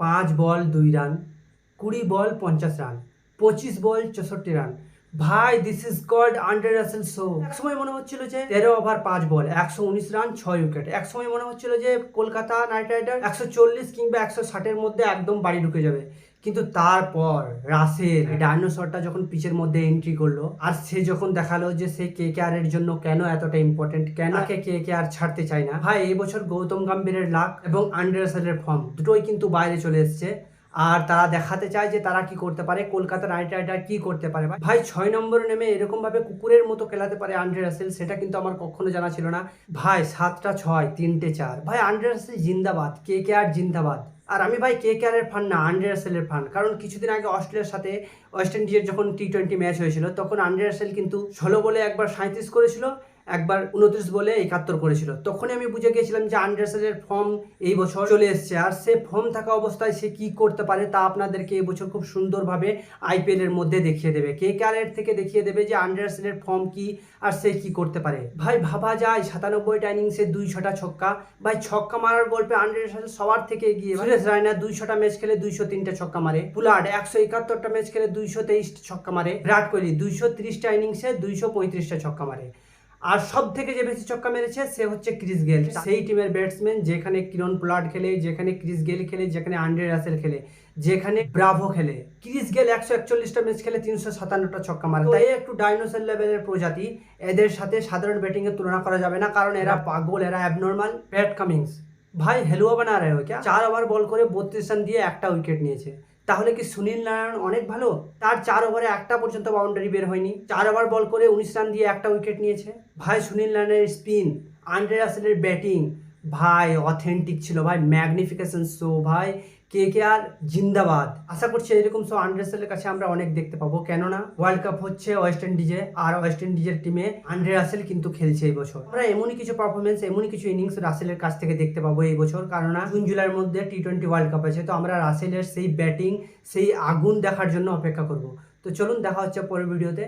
পাঁচ বল দুই রান কুড়ি বল পঞ্চাশ রান পঁচিশ বল চৌষট্টি রান। ভাই this is called Andre Russell show এক সময় মনে হচ্ছিল যে তেরো ওভার পাঁচ বল একশো উনিশ রান ছয় উইকেট এক সময় মনে হচ্ছিল যে কলকাতা নাইট রাইডার একশো চল্লিশ কিংবা একশো ষাটের মধ্যে একদম বাড়ি ঢুকে যাবে। কিন্তু তারপর রাসেল ডাইনোসরটা যখন পিচের মধ্যে এন্ট্রি করল আর সে যখন দেখাল যে সে কে কে আর এর জন্য কেন এতটা ইম্পর্টেন্ট কেন কে কে কে আর ছাড়তে চায় না ভাই এই বছর গৌতম গম্ভীরের লাক এবং আন্ডার রাসেলের ফর্ম দুটোই কিন্তু বাইরে চলে এসেছে। আর তারা দেখাতে চায় যে তারা কি করতে পারে কলকাতা নাইট রাইডার কি করতে পারে। ভাই, ছয় নম্বরে নেমে এরকম ভাবে কুকুরের মতো খেলাতে পারে আন্ড্রে রাসেল, সেটা কিন্তু আমার কখনো জানা ছিল না। ভাই, সাতটা ছয়, তিনটে চার। ভাই আন্ড্রে রাসেল জিন্দাবাদ, কে কে আর জিন্দাবাদ। আর আমি ভাই, কে কে আর এর ফান না আন্ড্রে রাসেলের ফান কারণ কিছুদিন আগে অস্ট্রেলিয়ার সাথে ওয়েস্ট ইন্ডিজের যখন টি টোয়েন্টি ম্যাচ হয়েছিল, তখন আন্ড্রে রাসেল কিন্তু ষোলো বলে একবার সাঁত্রিশ করেছিল। একবার উনত্রিশ বলে একাত্তর করেছিল। তখনই আমি বুঝে গিয়েছিলাম যে আন্ডারসেলের ফর্ম এই বছর চলে এসছে। আর সে ফর্ম থাকা অবস্থায় সে কি করতে পারে তা আপনাদেরকে এই বছর খুব সুন্দরভাবে আইপিএল এর মধ্যে দেখিয়ে দেবে। কে এর থেকে দেখিয়ে দেবে যে আন্ডারসেলের ফর্ম কি আর সে কি করতে পারে। ভাই ভাবা যায় সাতানব্বইটা ইনিংসে দুই ছটা ছক্কা। ভাই ছক্কা মারার গল্পে আন্ডারসেল সবার থেকে এগিয়ে। সুরেশ রায়না দুইশোটা ম্যাচ খেলে দুইশো তিনটা ছক্কা মারে। পুলাড একশো একাত্তরটা ম্যাচ খেলে দুইশো তেইশ ছক্কা মারে। বিরাট কোহলি দুইশো তিরিশটা ইনিংসে দুইশো পঁয়ত্রিশটা ছক্কা মারে। আর সব থেকে যে বেশি ছক্কা মেরেছে সে হচ্ছে ক্রিস গেল। সেই টিমের ব্যাটসম্যান যেখানে কিরণ পোলার্ড খেলে যেখানে ক্রিস গেল খেলে যেখানে আন্ড্রে রাসেল খেলে যেখানে ব্রাভো খেলে। ক্রিস গেল একশো একচল্লিশটা ম্যাচ খেলে তিনশো সাতান্নটা ছক্কা মারে। তাই একটু ডাইনোসর লেভেলের প্রজাতি এদের সাথে সাধারণ ব্যাটিং এর তুলনা করা যাবে না কারণ এরা পাগল এরা অ্যাবনর্মাল প্যাট কামিংস ভাই হেলুয়া বানা রে ক্যা চার ওভার বল করে বত্রিশ রান দিয়ে একটা উইকেট নিয়েছে। তাহলে কি সুনীল নারায়ণ অনেক ভালো? তার চার ওভারে একটা পর্যন্ত বাউন্ডারি বের হয়নি। চার ওভার বল করে উনিশ রান দিয়ে একটা উইকেট নিয়েছে। ভাই, সুনীল নারায়ণের স্পিন আন্ড্রে রাসেলের ব্যাটিং ভাই অথেন্টিক ছিল ভাই। ম্যাগনিফিকেশন শো ভাই। কে কে আর? জিন্দাবাদ। আশা করছি এরকম শো আন্ড্রেসেলের কাছে আমরা অনেক দেখতে পাবো। কেননা ওয়ার্ল্ড কাপ হচ্ছে ওয়েস্ট ইন্ডিজে আর ওয়েস্ট ইন্ডিজের টিমে আন্ড্রে রাসেল কিন্তু খেলছে এই বছর। আমরা এমনই কিছু পারফরমেন্স এমনই কিছু ইনিংস রাসেলের কাছ থেকে দেখতে পাবো এই বছর। কেননা জুন, জুলাইয়ের মধ্যে টি টোয়েন্টি ওয়ার্ল্ড কাপ আছে। তো আমরা রাসেলের সেই ব্যাটিং সেই আগুন দেখার জন্য অপেক্ষা করব। তো চলুন, দেখা হচ্ছে পরের ভিডিওতে